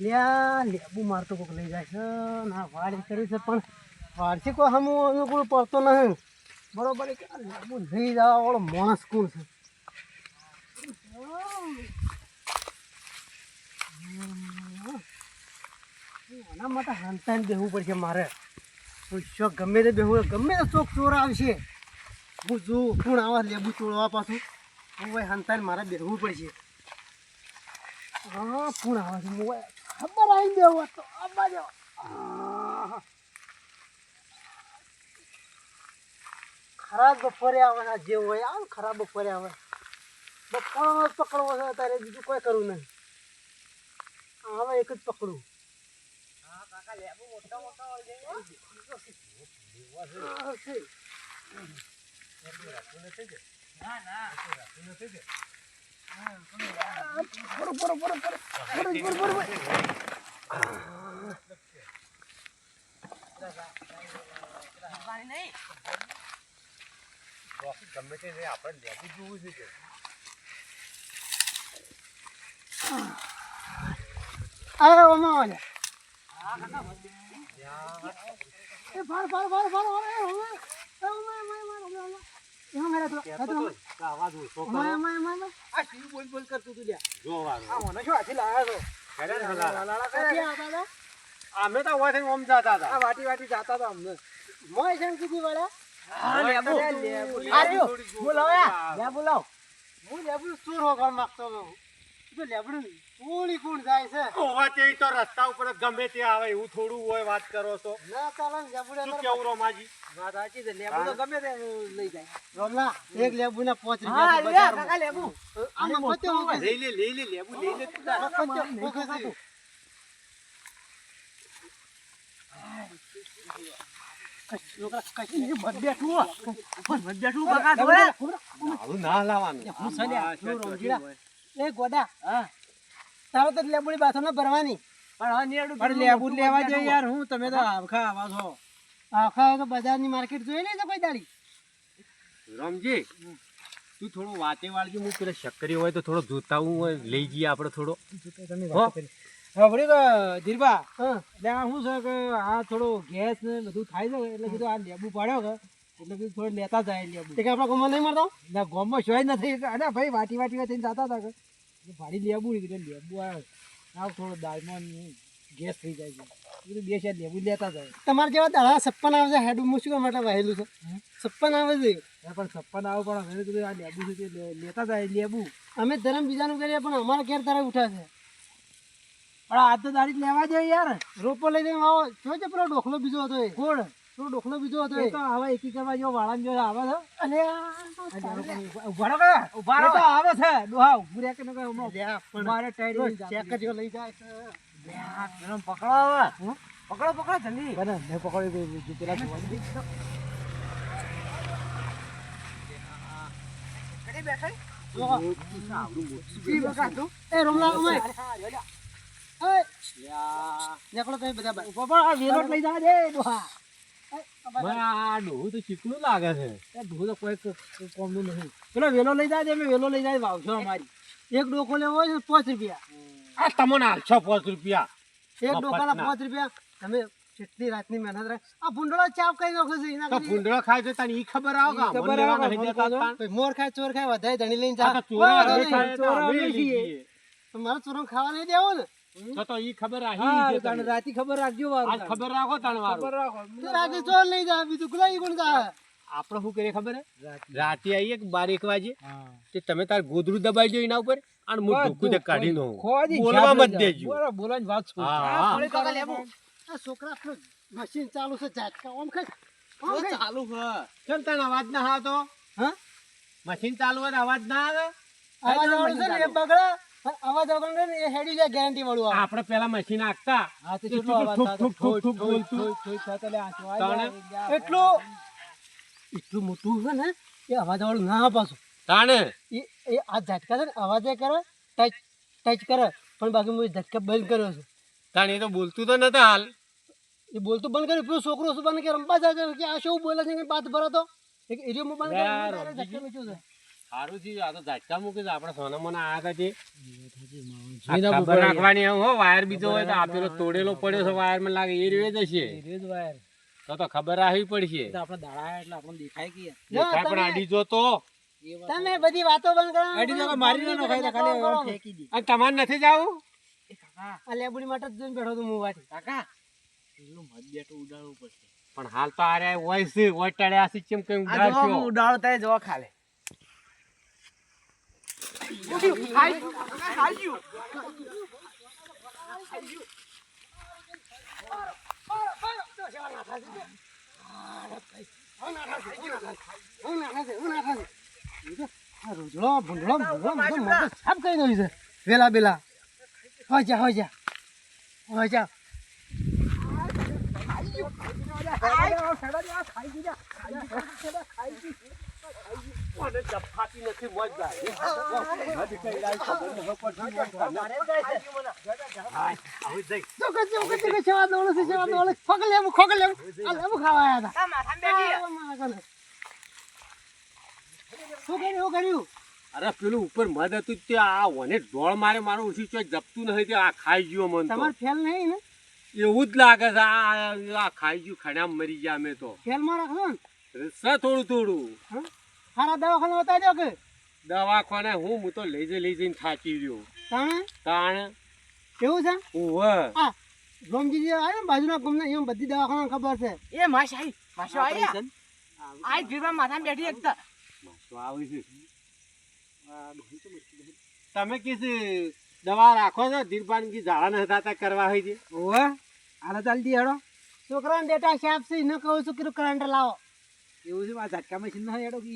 લ્યા લેબુ મારતો કોક લઈ જાય છે. ના, વાડ કરી છે, પણ વાડથી કોઈ હમ અનુકૂળ પડતો નહીં. બરોબર કે લેબુ લઈ જવા વાળો માણસ કોણ છે? આના માટે હંતાઈને બેહવું પડશે મારે. શોખ ગમે તે બેહવું ગમે તે ચોક ચોર આવશે. હું જો કોણ આવા લેબુ ચોળવા પાછું. હું ભાઈ હંતાઈને મારે બેહવું પડશે. હા, કોણ આવે છે, હું ખબર આવી દેવો તો આ બાજુ ખરાબ બપોરે આવે છે આ જે હોય આમ ખરાબ બપોરે આવે. બપોરનો જ પકડવો છે અત્યારે બીજું કોઈ કરવું નહીં. હવે એક જ પકડું. હા, છે. ગમે તે આપણે લેબુ જોવું છે અરે ઓમાં આવે એ ફાર ફાર ફાર ફાર ઓરે ઓમે ઓમે એમાં મેરે તો તો, ઓમે ઓમે ઓમે આ શી બોલ બોલ કરતું તું લ્યા. જો વાળો. આ મને શું હાથી લાયા છો? હેડે હલાલા. લાલા આવતા હતા? અમે તો ઉવાથી ઓમ જતા હતા. આ વાટી વાટી જાતા હતા અમને. મોય છે કીધી વાળા? હા, લેબુ. લેબુ. લેબુ થોડી બોલાવ. હું લેબુ ચોર હોગવા માંગતો હતો. તો લેબડું થોડી કોણ જાય છે? ઓવા તે તો રસ્તા ઉપર ગમે તે આવે એવું થોડું હોય વાત કરો છો. ના ચાલે ને શું કેવું રોમાજી? વાત સાચી છે. લેબુ તો ગમે તે લઈ જાય. રોમલા એક લેબુ ના પાંચ હા, લે, કાકા લેબુ આ મફતે હોકે લઈ લે લઈ લે લેબુ લઈ લે. તું બધે બેઠું ના લાવવાનું. હું. એ ગોડા તારો તો લેબુડી બાથો ના ભરવાની. પણ લેબુ લેવા દે યાર હું તમે તો આખા આવા છો. આખા તો બજારની માર્કેટ જોઈ લે તો કોઈ દાડી. રામજી તું થોડું વાતે વાળજે હું પેલા શક્કરી હોય તો થોડો જોતાવું હોય લઈ જઈએ આપણે થોડો. હો. હવે કે ધીરબા હા. એટલે આ શું છે કે આ થોડો ગેસ ને બધું થાય છે એટલે કીધું આ લેબુ પાડ્યો કે એટલે કીધું થોડું લેતા જાય લેબુ. કે આપણા ગામમાં નહીં મળતો? ના ગોમમાં શોય નથી. અરે ભાઈ વાટી વાટી થઈને જતા હતા કે. ભારી લેબુ કીધું લેબુ આવે. આવ થોડો દાળમાં ગેસ થઈ જાય છે. કીધું બે ચાર લેબુ લેતા જાય. તમારે જેવા દાડા સપ્પન આવે છે હેડ હું શું માટે વહેલું છે? સપ્પન આવે છે? પણ છપ્પન આવે પણ હવે કીધું આ લેબુ છે તે લેતા જાય લેબુ. અમે ધરમ બીજાનું કરીએ પણ અમારા ઘેર તારે ઉઠાશે પણ આ તો દાડી જ લેવા જાય યાર. રોપો લઈ જઈને આવો. જો છે પેલો ડોખલો બીજો હતો એ. કોણ? પેલો ડોખલો બીજો હતો એ. તો આવા એકી કરવા જો વાળા જો આવે છે. અલે ઊભા કે? ઊભા તો આવે છે. ડોહા ઉભું રહે કે ન કે મારે ટાઈડ ચેક જો લઈ જાય છે. પેલો પકડો હવે. પકડો પકડો જલ્દી. બને મેં પકડી પેલા જોવાની તમે બધા આ ડોહા તો ચીકણું લાગે છે. એ ઢોલ તો કોઈ કોઈ કોમનું નહીં. પેલો વેલો લઈ જા દે વેલો લઈ જાય વાવશો અમારી. એક ડોકો લેવો હોય પાંચ રૂપિયા. આ તમને આલશો પાંચ રૂપિયા. એક ડોકાના પાંચ રૂપિયા. તમે કેટલી રાતની મહેનત રાખ આ ભૂંડળો ચાપ કઈ નાખો છે એના ભૂંડળો ખાય તો તને ઈ ખબર આવે કે ખબર આવે નહીં દેતા મોર ખાય ચોર ખાય વધારે ધણી લઈને જા. ચોરા. ખાય તો ચોરા અમે છીએ. ચોરો ખાવા નહીં દેવો ને? તો તો ઈ ખબર આહી હા છે તને તને. રાતી ખબર રાખજો વારું આજ ખબર રાખો તણ ખબર રાખો તો રાતે ચોર લઈ જાય બીજું ગુલાઈ કોણ જાય આપણે શું કરીએ ખબર હે? રાતે. આવીએ કે બાર એક વાગે? તે તમે તાર ગોદરું દબાઈ દો એના ઉપર અને હું ઢોકું તે કાઢી દઉં બોલવા મત દેજો. બોલો, બોલવાની વાત છોડ. આ હા. થોડી કાકા લેબુ. આ છોકરા આપણું મશીન ચાલુ છે ઝાટકા ઓમ. ચાલુ હ અવાજ ના આવતો? હા? મશીન ચાલુ હોય અવાજ ના આવે? અવાજ ને બગડે. અવાજ વગર ને એ હેડી જાય ગેરંટી વાળું આવે આપણે પેલા મશીન આખતા હા, તે કેટલો અવાજ થતો? ઠુક, ઠુક, બોલતું. એટલું? એટલું મોટું છે ને એ અવાજ વાળું ના પાછું તાણે? એ એ આ ઝટકા છે ને અવાજે કરે ટચ ટચ કરે પણ બાકી મેં ઝટકા બંધ કર્યો છે. તાણે એ તો બોલતું તો નતા હાલ. એ બોલતું બંધ કર્યું પેલું છોકરો શું બંધ કે રમવા જાય કે આ શું બોલે છે કે બાત ભરો તો એક એરિયો છે. સારું થયું. આ તો ઝાટકા મૂકી આપણે સોના મોના હતા તે. નાખવાની એમ હો વાયર બીજો હોય તો આ તોડેલો પડ્યો છે વાયરમાં લાગે એ રેવે જશે વાયર. તો તો ખબર આવી પડશે. આપણે દાડા એટલે આપણને દેખાય કે. દેખાય પણ આડી જો તો. તમે બધી વાતો બંધ કરો. અડી તો મારી ના નખાય ખાલી ફેંકી દે. અને તમારે નથી જાવું? એ કાકા. આ લેબડી માટે જોઈને બેઠો તો હું વાટી. કાકા પેલું મત બેટું ઉડાડવું પડશે. પણ હાલ તો આરે હોય છે હોય ટાળ્યા છે કેમ કઈ ઉડાડશો? ઉડાડતા જો ખાલે. રોજડો ભૂંડળો ભૂંડળો બધો મગજ સાફ કરી દઉં છે વેલા બેલા હોય જા હોય જા હોય જા કે કે કે છે આ ખાવા આયા હતા. શું કર્યું શું કર્યું અરે પેલું ઉપર મદ હતું તે આ વને ઢોળ મારે મારું ઓછી ચોઈ જપતું નથી આ ખાઈ ગયો મન તમારે ફેલ નહીં ને એવું જ લાગે છે આ આ ખાઈ ગયું ખડામ મરી ગયા અમે તો. ફેલમાં રાખો ને સ થોડું થોડું. સારા દવાખાને બતાવી દો કે. દવાખાને હું હું તો લઈ જઈ લઈ જઈને થાકી રહ્યો તમે તાણે? કેવું છે? ઉવ. આ રોમજીજી આવે ને બાજુના ગામના એમ બધી દવાખાના ખબર છે. એ માશાઈ માશો આવી આ જીવા માથા બેઠી એક માશો આવી છે. તમે કીધું દવા રાખો છો? ધીરબાન કી ઝાડા ન હતા તા કરવા હોય છે. ઓવે આલા ચાલતી હેડો. છોકરાને ડેટા શાપ છે ન કહું છું કે કરંટ લાવો. એવું છે આ ઝટકા મશીન ના હેડો કે